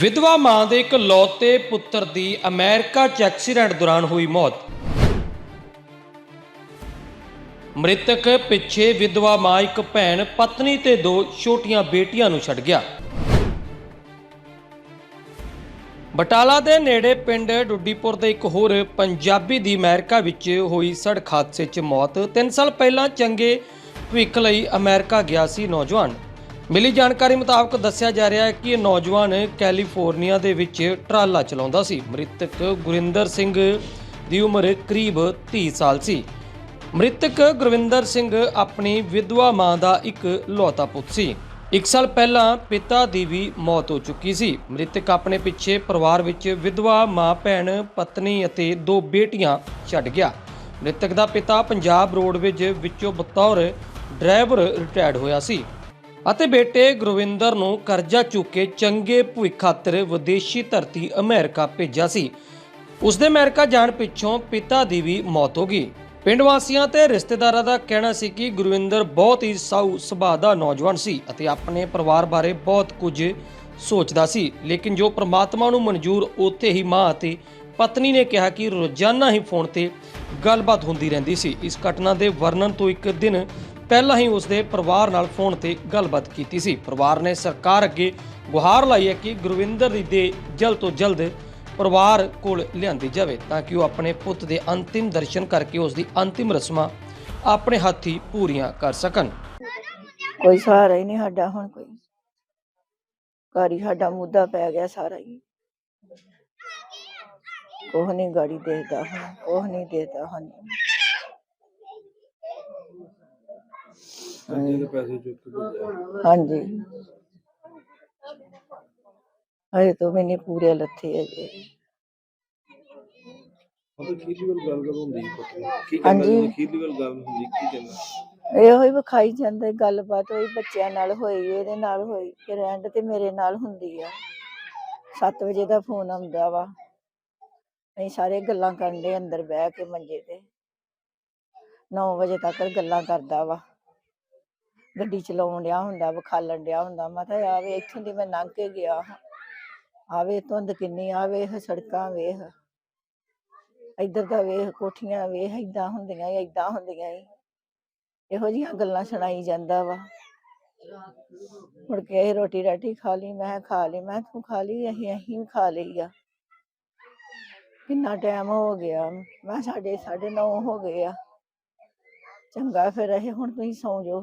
ਵਿਧਵਾ ਮਾਂ ਦੇ ਇੱਕ ਲੌਤੇ ਪੁੱਤਰ ਦੀ ਅਮਰੀਕਾ 'ਚ ਐਕਸੀਡੈਂਟ ਦੌਰਾਨ ਹੋਈ ਮੌਤ। ਮ੍ਰਿਤਕ ਪਿੱਛੇ ਵਿਧਵਾ ਮਾਂ ਇੱਕ ਭੈਣ, ਪਤਨੀ ਤੇ ਦੋ ਛੋਟੀਆਂ ਬੇਟੀਆਂ ਨੂੰ ਛੱਡ ਗਿਆ। ਬਟਾਲਾ ਦੇ ਨੇੜੇ ਪਿੰਡ ਡੁੱਡੀਪੁਰ ਦੇ ਇੱਕ ਹੋਰ ਪੰਜਾਬੀ ਦੀ ਅਮਰੀਕਾ ਵਿੱਚ ਹੋਈ ਸੜਕ ਹਾਦਸੇ 'ਚ ਮੌਤ। 3 ਸਾਲ ਪਹਿਲਾਂ ਚੰਗੇ ਭਵਿੱਖ ਲਈ ਅਮਰੀਕਾ ਗਿਆ ਸੀ ਨੌਜਵਾਨ। ਮਿਲੀ ਜਾਣਕਾਰੀ ਮੁਤਾਬਕ ਦੱਸਿਆ ਜਾ ਰਿਹਾ ਹੈ ਕਿ ਇਹ ਨੌਜਵਾਨ ਕੈਲੀਫੋਰਨੀਆ ਦੇ ਵਿੱਚ ਟਰਾਲਾ ਚਲਾਉਂਦਾ ਸੀ। ਮ੍ਰਿਤਕ ਗੁਰਿੰਦਰ ਸਿੰਘ ਦੀ ਉਮਰ ਕਰੀਬ 30 ਸਾਲ ਸੀ। ਮ੍ਰਿਤਕ ਗੁਰਵਿੰਦਰ ਸਿੰਘ ਆਪਣੀ ਵਿਧਵਾ ਮਾਂ ਦਾ ਇੱਕ ਲੌਤਾ ਪੁੱਤ ਸੀ। ਇੱਕ ਸਾਲ ਪਹਿਲਾਂ ਪਿਤਾ ਦੀ ਵੀ ਮੌਤ ਹੋ ਚੁੱਕੀ ਸੀ। ਮ੍ਰਿਤਕ ਆਪਣੇ ਪਿੱਛੇ ਪਰਿਵਾਰ ਵਿੱਚ ਵਿਧਵਾ ਮਾਂ, ਭੈਣ, ਪਤਨੀ ਅਤੇ ਦੋ ਬੇਟੀਆਂ ਛੱਡ ਗਿਆ। ਮ੍ਰਿਤਕ ਦਾ ਪਿਤਾ ਪੰਜਾਬ ਰੋਡਵੇਜ ਵਿੱਚੋਂ ਬਤੌਰ ਡਰਾਈਵਰ ਰਿਟਾਇਰਡ ਹੋਇਆ ਸੀ। ਅਤੇ ਬੇਟੇ ਗੁਰਵਿੰਦਰ ਨੂੰ ਕਰਜ਼ਾ ਚੁੱਕ ਕੇ ਚੰਗੇ ਭਵਿੱਖ ਖਾਤਰ ਵਿਦੇਸ਼ੀ ਧਰਤੀ ਅਮਰੀਕਾ ਭੇਜਿਆ ਸੀ। ਉਸ ਦੇ ਅਮਰੀਕਾ ਜਾਣ ਪਿੱਛੋਂ ਪਿਤਾ ਦੀ ਵੀ ਮੌਤ ਹੋ ਗਈ। ਪਿੰਡ ਵਾਸੀਆਂ ਤੇ ਰਿਸ਼ਤੇਦਾਰਾਂ ਦਾ ਕਹਿਣਾ ਸੀ ਕਿ ਗੁਰਵਿੰਦਰ ਬਹੁਤ ਹੀ ਸਾਊ ਸੁਭਾਅ ਦਾ ਨੌਜਵਾਨ ਸੀ ਅਤੇ ਆਪਣੇ ਪਰਿਵਾਰ ਬਾਰੇ ਬਹੁਤ ਕੁਝ ਸੋਚਦਾ ਸੀ। ਲੇਕਿਨ ਜੋ ਪ੍ਰਮਾਤਮਾ ਨੂੰ ਮਨਜ਼ੂਰ ਉੱਥੇ ਹੀ ਮਾਂ ਅਤੇ ਪਤਨੀ ਨੇ ਕਿਹਾ ਕਿ ਰੋਜ਼ਾਨਾ ਹੀ ਫੋਨ ਤੇ ਗੱਲਬਾਤ ਹੁੰਦੀ ਰਹਿੰਦੀ ਸੀ। ਇਸ ਘਟਨਾ ਦੇ ਵਰਣਨ ਤੋਂ ਇੱਕ ਦਿਨ ਪਹਿਲਾਂ ਹੀ ਉਸ ਪਰਿਵਾਰ ਨਾਲ ਫੋਨ ਤੇ ਗੱਲਬਾਤ ਕੀਤੀ ਸੀ। ਪਰਿਵਾਰ ਨੇ ਸਰਕਾਰ ਅੱਗੇ ਗੁਹਾਰ ਲਾਈ ਹੈ ਕਿ ਗੁਰਵਿੰਦਰ ਦੀ ਦੇ ਜਲਦ ਤੋਂ ਜਲਦ ਪਰਿਵਾਰ ਕੋਲ ਲਿਆਂਦੀ ਜਾਵੇ ਤਾਂ ਕਿ ਉਹ ਆਪਣੇ ਪੁੱਤ ਦੇ ਅੰਤਿਮ ਦਰਸ਼ਨ ਕਰਕੇ ਉਸ ਦੀ ਅੰਤਿਮ ਰਸਮਾਂ ਆਪਣੇ ਹੱਥੀ ਪੂਰੀਆਂ ਕਰ ਸਕਣ। ਕੋਈ ਸਹਾਰਾ ਹੀ ਨਹੀਂ ਸਾਡਾ ਹੁਣ ਕੋਈ। ਘਰ ਹੀ ਸਾਡਾ ਮੁੱਦਾ ਪੈ ਗਿਆ ਸਾਰਾ ਹੀ। ਕੋਹ ਨਹੀਂ ਗਾੜੀ ਦੇਦਾ ਹੁਣ ਕੋਹ ਨਹੀਂ ਦੇਦਾ ਹੁਣ। ਕਰਜ਼ੇ ਦੇ ਪੈਸੇ ਚੁੱਕ ਕੇ ਭੇਜਿਆ ਹਾਂਜੀ। ਅਰੇ ਤੋਂ ਮੈਨੇ ਪੂਰੇ ਲੱਥੇ ਮਤਲਬ ਵੱਲ ਗੱਲ ਹੁੰਦੀ ਪਤਾ। ਕੀ ਹਾਂਜੀ। ਜੀ ਗੱਲ ਹੁੰਦੀ ਕੀ ਕਹਿੰਦਾ? ਇਹੋ ਹੀ ਵਿਖਾਈ ਜਾਂਦਾ ਗੱਲਬਾਤ ਹੋਈ ਬੱਚਿਆਂ ਨਾਲ ਹੋਈ ਇਹਦੇ ਨਾਲ ਹੋਈ ਫਿਰ ਐਂਡ ਤੇ ਮੇਰੇ ਨਾਲ ਹੁੰਦੀ ਆ। 7 ਵਜੇ ਦਾ ਫੋਨ ਆਉਂਦਾ ਵਾ। ਅਸੀਂ ਸਾਰੇ ਗੱਲਾਂ ਕਰਨ ਦੇ ਅੰਦਰ ਬਹਿ ਕੇ ਮੰਜੇ ਤੇ। 9 ਵਜੇ ਤੱਕ ਗੱਲਾਂ ਕਰਦਾ ਵਾ। ਗੱਡੀ ਚਲਾਉਣ ਡਿਆ ਹੁੰਦਾ, ਵਿਖਾਲਣ ਡਿਆ ਹੁੰਦਾ। ਮੈਂ ਤਾਂ ਆਵੇ ਇੱਥੋਂ ਦੀ ਮੈਂ ਲੰਘ ਕੇ ਗਿਆ ਆਵੇ ਧੁੰਦ ਕਿੰਨੀ ਆਵੇ ਸੜਕਾਂ ਵੇਖ। ਇੱਧਰ ਦਾ ਵੇਖ, ਕੋਠੀਆਂ ਵੇਖ, ਏਦਾਂ ਹੁੰਦੀਆਂ ਈ ਏਦਾਂ ਹੁੰਦੀਆਂ ਈ ਇਹੋ ਜਿਹੀਆਂ ਗੱਲਾਂ ਸੁਣਾਈ ਜਾਂਦਾ ਵਾ। ਮੁੜ ਕੇ ਇਹ ਰੋਟੀ ਰਾਟੀ ਖਾ ਲਈ, ਮੈਂ ਖਾ ਲਈ, ਮੈਂ ਤੂੰ ਖਾ ਲਈ, ਅਸੀਂ ਅਸੀਂ ਵੀ ਖਾ ਲਈ ਆ। ਕਿੰਨਾ ਟਾਈਮ ਹੋ ਗਿਆ? ਮੈਂ ਸਾਡੇ 9:30 ਹੋ ਗਏ ਆ। ਚੰਗਾ ਫਿਰ ਇਹ ਹੁਣ ਤੁਸੀਂ ਸੌਂ ਜਾਓ।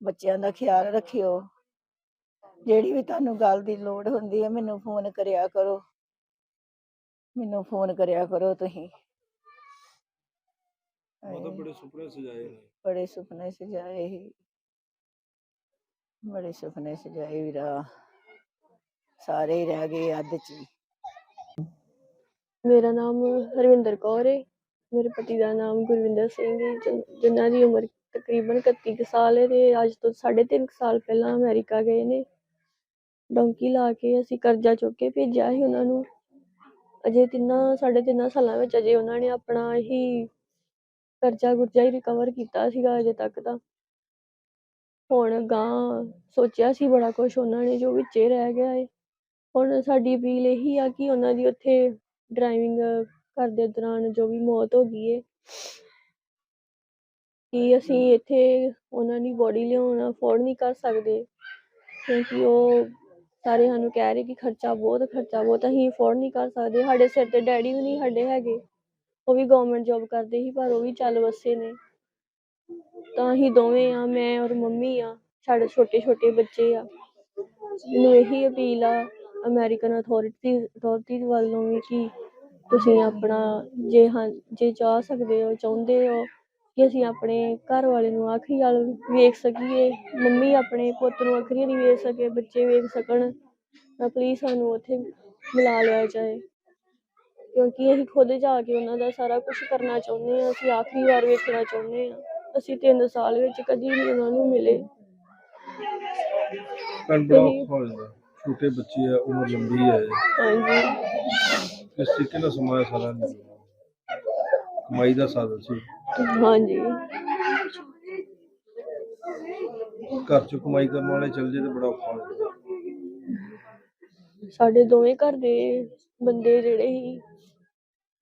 ਬੱਚਿਆਂ ਦਾ ਖਿਆਲ ਰੱਖਿਓ। ਜਿਹੜੀ ਵੀ ਤੁਹਾਨੂੰ ਗੱਲ ਦੀ ਲੋੜ ਹੁੰਦੀ ਹੈ ਮੈਨੂੰ ਫੋਨ ਕਰਿਆ ਕਰੋ। ਮੈਨੂੰ ਫੋਨ ਕਰਿਆ ਕਰੋ ਤੁਸੀਂ। ਮਤਲਬ ਬੜੇ ਸੁਪਨੇ ਸਜਾਏ ਨੇ। ਬੜੇ ਸੁਪਨੇ ਸਜਾਏ ਬੜੇ ਸੁਪਨੇ ਸਜਾਏ ਵੀਰਾ। ਸਾਰੇ ਰਹਿ ਗਏ ਅੱਧ ਚ ਹੀ। ਮੇਰਾ ਨਾਮ ਹਰਵਿੰਦਰ ਕੌਰ ਹੈ ਮੇਰੇ ਪਤੀ ਦਾ ਨਾਮ ਗੁਰਵਿੰਦਰ ਸਿੰਘ ਹੈ ਜਿਨ- ਜਿਨ੍ਹਾਂ ਦੀ ਉਮਰ ਤਕਰੀਬਨ 31 ਕੁ ਸਾਲ ਹੈ ਤੇ ਅੱਜ ਤੋਂ 3.5 ਸਾਲ ਪਹਿਲਾਂ ਅਮਰੀਕਾ ਗਏ ਨੇ। ਡੋਂਕੀ ਲਾ ਕੇ ਅਸੀਂ ਕਰਜ਼ਾ ਚੁੱਕ ਕੇ ਭੇਜਿਆ ਸੀ ਉਹਨਾਂ ਨੂੰ। ਅਜੇ ਤਿੰਨਾਂ, ਸਾਢੇ ਤਿੰਨਾਂ ਸਾਲਾਂ ਵਿੱਚ ਅਜੇ ਉਹਨਾਂ ਨੇ ਆਪਣਾ ਹੀ ਕਰਜ਼ਾ ਗੁਰਜ਼ਾ ਹੀ ਰਿਕਵਰ ਕੀਤਾ ਸੀਗਾ ਅਜੇ ਤੱਕ ਤਾਂ। ਹੁਣ ਗਾਂ ਸੋਚਿਆ ਸੀ ਬੜਾ ਕੁਝ ਉਹਨਾਂ ਨੇ ਜੋ ਵਿੱਚੇ ਰਹਿ ਗਿਆ ਏ। ਹੁਣ ਸਾਡੀ ਅਪੀਲ ਇਹੀ ਆ ਕਿ ਉਹਨਾਂ ਦੀ ਉੱਥੇ ਡਰਾਈਵਿੰਗ ਕਰਦੇ ਦੌਰਾਨ ਜੋ ਵੀ ਮੌਤ ਹੋ ਗਈ ਹੈ ਕਿ ਅਸੀਂ ਇੱਥੇ ਉਹਨਾਂ ਦੀ ਬੋਡੀ ਲਿਆਉਣਾ ਅਫੋਰਡ ਨਹੀਂ ਕਰ ਸਕਦੇ ਕਿਉਂਕਿ ਉਹ ਸਾਰੇ ਸਾਨੂੰ ਕਹਿ ਰਹੇ ਕਿ ਖਰਚਾ ਬਹੁਤ ਖਰਚਾ ਬਹੁਤ ਅਸੀਂ ਅਫੋਰਡ ਨਹੀਂ ਕਰ ਸਕਦੇ ਸਾਡੇ ਸਿਰ ਤੇ ਡੈਡੀ ਵੀ ਨਹੀਂ ਸਾਡੇ ਹੈਗੇ ਉਹ ਵੀ ਗਵਰਨਮੈਂਟ ਜੌਬ ਕਰਦੇ ਸੀ ਪਰ ਉਹ ਵੀ ਚੱਲ ਵਸੇ ਨੇ। ਤਾਂ ਅਸੀਂ ਦੋਵੇਂ ਆ ਮੈਂ ਔਰ ਮੰਮੀ ਆ ਸਾਡੇ ਛੋਟੇ ਛੋਟੇ ਬੱਚੇ ਆ। ਮੈਨੂੰ ਇਹੀ ਅਪੀਲ ਆ ਅਮਰੀਕਨ ਅਥਾਰਟੀ ਅਥਾਰਟੀ ਵੱਲੋਂ ਵੀ ਕਿ ਤੁਸੀਂ ਆਪਣਾ ਜੇ ਹਾਂ ਜੇ ਚਾਹ ਸਕਦੇ ਹੋ ਚਾਹੁੰਦੇ ਹੋ ਕਿ ਅਸੀਂ ਆਪਣੇ ਘਰ ਵਾਲੇ ਨੂੰ ਆਖਰੀ ਗੱਲ ਵੇਖ ਸਕੀਏ ਮੰਮੀ ਆਪਣੇ ਪੁੱਤ ਨੂੰ ਆਖਰੀ ਨਹੀਂ ਵੇਖ ਸਕੇ ਬੱਚੇ ਵੇਖ ਸਕਣ ਤਾਂ ਪਲੀਜ਼ ਸਾਨੂੰ ਉੱਥੇ ਮਿਲਾ ਲਿਆ ਜਾਏ। ਕਿਉਂਕਿ ਅਸੀਂ ਖੁਦ ਜਾ ਕੇ ਉਹਨਾਂ ਦਾ ਸਾਰਾ ਕੁਝ ਕਰਨਾ ਚਾਹੁੰਦੇ ਹਾਂ ਅਸੀਂ ਆਖਰੀ ਵਾਰ ਵੇਖਣਾ ਚਾਹੁੰਦੇ ਹਾਂ। ਅਸੀਂ ਤਿੰਨ ਸਾਲ ਵਿੱਚ ਕਦੀ ਨਹੀਂ ਉਹਨਾਂ ਨੂੰ ਮਿਲੇ। ਔਖਾ ਹੋ ਜਾਂਦਾ। ਛੋਟੇ ਬੱਚੇ ਆ ਉਮਰ ਲੰਬੀ ਹੈ। ਹਾਂਜੀ। ਇਸ ਤਰੀਕੇ ਨਾਲ ਸਮਾਂ ਸਾਰਾ ਨਿਕਲਦਾ ਕਮਾਈ ਦਾ ਸਾਧਨ ਸੀ। ਹਾਂਜੀ। ਘਰ ਚ ਕਮਾਈ ਕਰਨ ਵਾਲੇ ਚੱਲ ਜੇ ਤੇ ਬੜਾ ਔਖਾ ਹੋ ਜਾਂਦਾ। ਸਾਡੇ ਦੋਵੇਂ ਘਰ ਦੇ ਬੰਦੇ ਜਿਹੜੇ ਸੀ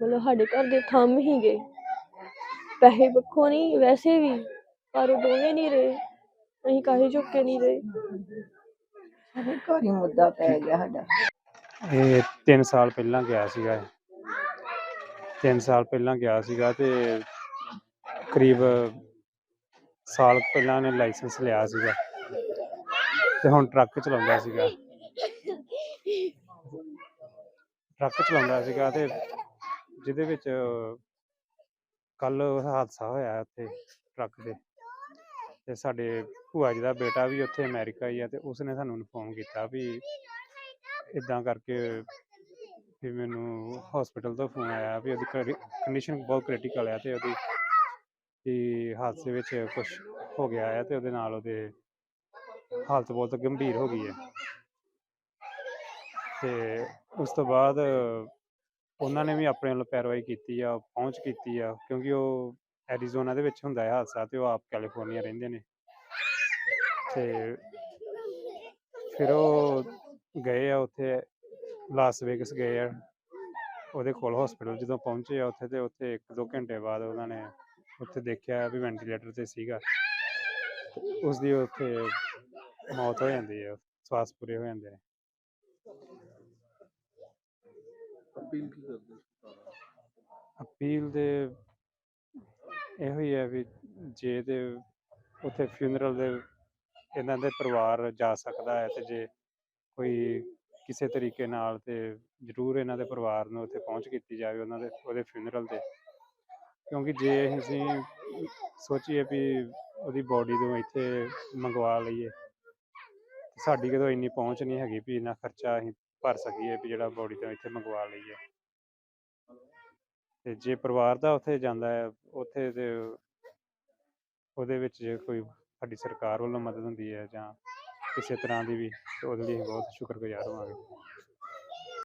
ਮਤਲਬ ਸਾਡੇ ਘਰ ਦੇ ਥੰਮ ਹੀ ਗਏ ਪੈਸੇ ਪੱਖੋਂ ਨਹੀਂ ਵੈਸੇ ਵੀ ਪਰ ਉਹ ਦੋਵੇਂ ਨਹੀਂ ਰਹੇ। ਅਸੀਂ ਕਾਹੇ ਚੁੱਕੇ ਨਹੀਂ ਰਹੇ। ਸਾਰੇ ਘਰ ਹੀ ਮੁੱਦਾ ਪੈ ਗਿਆ ਸਾਡਾ। ਇਹ 3 ਸਾਲ ਪਹਿਲਾਂ ਗਿਆ ਸੀਗਾ ਇਹ। 3 ਸਾਲ ਪਹਿਲਾਂ ਗਿਆ ਸੀਗਾ ਤੇ ਕਰੀਬ ਸਾਲ ਕੁ ਪਹਿਲਾਂ ਨੇ ਲਾਇਸੈਂਸ ਲਿਆ ਸੀਗਾ ਤੇ ਹੁਣ ਟਰੱਕ ਚਲਾਉਂਦਾ ਸੀਗਾ। ਟਰੱਕ ਚਲਾਉਂਦਾ ਸੀਗਾ ਤੇ ਜਿਹਦੇ ਵਿੱਚ ਕੱਲ ਹਾਦਸਾ ਹੋਇਆ ਉੱਥੇ ਟਰੱਕ ਦੇ ਤੇ ਸਾਡੇ ਭੂਆ ਜੀ ਦਾ ਬੇਟਾ ਵੀ ਉੱਥੇ ਅਮਰੀਕਾ ਹੀ ਆ ਤੇ ਉਸਨੇ ਸਾਨੂੰ ਇਨਫੋਰਮ ਕੀਤਾ ਵੀ ਇਦਾਂ ਕਰਕੇ ਵੀ ਮੈਨੂੰ ਹਸਪੀਟਲ ਤੋਂ ਫੋਨ ਆਇਆ ਵੀ ਉਹਦੀ ਕੰਡੀਸ਼ਨ ਬਹੁਤ ਕ੍ਰਿਟੀਕਲ ਹੈ ਤੇ ਉਹਦੀ ਵੀ ਹਾਦਸੇ ਵਿੱਚ ਕੁਝ ਹੋ ਗਿਆ ਹੈ ਤੇ ਉਹਦੇ ਨਾਲ ਉਹਦੇ ਹਾਲਤ ਬਹੁਤ ਗੰਭੀਰ ਹੋ ਗਈ ਹੈ ਤੇ ਉਸ ਤੋਂ ਬਾਅਦ ਉਹਨਾਂ ਨੇ ਵੀ ਆਪਣੇ ਵੱਲੋਂ ਪੈਰਵਾਈ ਕੀਤੀ ਆ ਪਹੁੰਚ ਕੀਤੀ ਆ, ਕਿਉਂਕਿ ਉਹ ਐਰੀਜ਼ੋਨਾ ਦੇ ਵਿੱਚ ਹੁੰਦਾ ਹੈ ਹਾਦਸਾ ਤੇ ਉਹ ਆਪ ਕੈਲੀਫੋਰਨੀਆ ਰਹਿੰਦੇ ਨੇ। ਤੇ ਫਿਰ ਉਹ ਗਏ ਆ ਉੱਥੇ ਲਾਸ ਵੇਗਸ ਗਏ ਆ। ਉਹਦੇ ਕੋਲ ਹਸਪੀਟਲ ਜਦੋਂ ਪਹੁੰਚੇ ਆ ਉੱਥੇ ਤੇ ਉੱਥੇ ਇੱਕ ਦੋ ਘੰਟੇ ਬਾਅਦ ਉਹਨਾਂ ਨੇ ਉੱਥੇ ਦੇਖਿਆ ਵੀ ਵੈਂਟੀਲੇਟਰ ਤੇ ਸੀਗਾ। ਉਸ ਦੀ ਉੱਥੇ ਮੌਤ ਹੋ ਜਾਂਦੀ ਹੈ ਸਵਾਸ ਪੂਰੇ ਹੋ ਜਾਂਦੇ ਨੇ। ਅਪੀਲ ਕੀ ਕਰਦੇ ਸਰਕਾਰਾਂ ਅਪੀਲ ਦੇ ਇਹੋ ਹੀ ਹੈ ਵੀ ਜੇ ਤੇ ਉੱਥੇ ਫਿਊਨਰਲ ਦੇ ਇਹਨਾਂ ਦੇ ਪਰਿਵਾਰ ਜਾ ਸਕਦਾ ਹੈ ਤੇ ਜੇ ਕੋਈ ਕਿਸੇ ਤਰੀਕੇ ਨਾਲ ਤੇ ਜ਼ਰੂਰ ਇਹਨਾਂ ਦੇ ਪਰਿਵਾਰ ਨੂੰ ਉੱਥੇ ਪਹੁੰਚ ਕੀਤੀ ਜਾਵੇ ਉਹਨਾਂ ਦੇ, ਉਹਦੇ ਫਿਊਨਰਲ ਤੇ। ਕਿਉਂਕਿ ਜੇ ਅਸੀਂ ਸੋਚੀਏ ਵੀ ਉਹਦੀ ਬੋਡੀ ਨੂੰ ਇੱਥੇ ਮੰਗਵਾ ਲਈਏ ਸਾਡੀ ਕਿਤੋਂ ਇੰਨੀ ਪਹੁੰਚ ਨਹੀਂ ਹੈਗੀ ਵੀ ਇੰਨਾ ਖਰਚਾ ਅਸੀਂ ਭਰ ਸਕੀਏ ਵੀ ਜਿਹੜਾ ਬੋਡੀ ਤੋਂ ਇੱਥੇ ਮੰਗਵਾ ਲਈਏ। ਤੇ ਜੇ ਪਰਿਵਾਰ ਦਾ ਉੱਥੇ ਜਾਂਦਾ ਹੈ, ਉੱਥੇ ਤੇ ਉਹਦੇ ਵਿੱਚ ਜੇ ਕੋਈ ਸਾਡੀ ਸਰਕਾਰ ਵੱਲੋਂ ਮਦਦ ਹੁੰਦੀ ਹੈ ਜਾਂ ਕਿਸੇ ਤਰ੍ਹਾਂ ਦੀ ਵੀ ਤੇ ਉਹਦੇ ਲਈ ਬਹੁਤ ਸ਼ੁਕਰਗੁਜ਼ਾਰ ਹੋਵਾਂਗੇ।